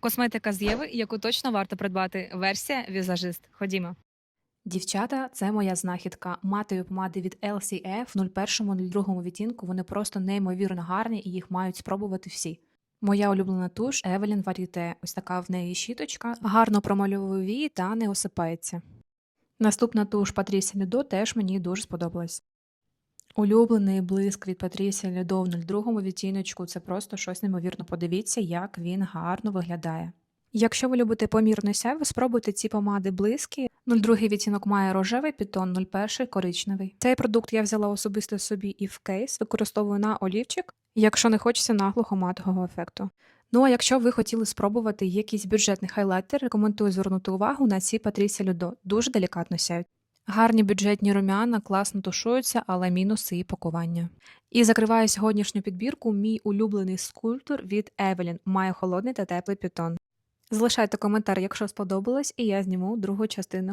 Косметика з Єви, яку точно варто придбати. Версія візажист. Ходімо. Дівчата, це моя знахідка. Матові помади від LCF в 01-02 відтінку. Вони просто неймовірно гарні і їх мають спробувати всі. Моя улюблена туш Evelyn Varieté. Ось така в неї щіточка. Гарно промальовує вії та не осипається. Наступна туш Patricia Ludo теж мені дуже сподобалась. Улюблений блиск від Patricia Ludo в 02 відтіночку це просто щось неймовірно. Подивіться, як він гарно виглядає. Якщо ви любите помірне сяйво, спробуйте ці помади блиски. 02 відтінок має рожевий підтон, 01 коричневий. Цей продукт я взяла особисто собі і в кейс, використовую на олівчик, якщо не хочеться наглого матового ефекту. Ну а якщо ви хотіли спробувати якийсь бюджетний хайлайтер, рекомендую звернути увагу на ці Patricia Ludo. Дуже делікатно сяють. Гарні бюджетні румяна, класно тушуються, але мінуси і пакування. І закриваю сьогоднішню підбірку мій улюблений скульптор від Evelyn. Має холодний та теплий пітон. Залишайте коментар, якщо сподобалось, і я зніму другу частину.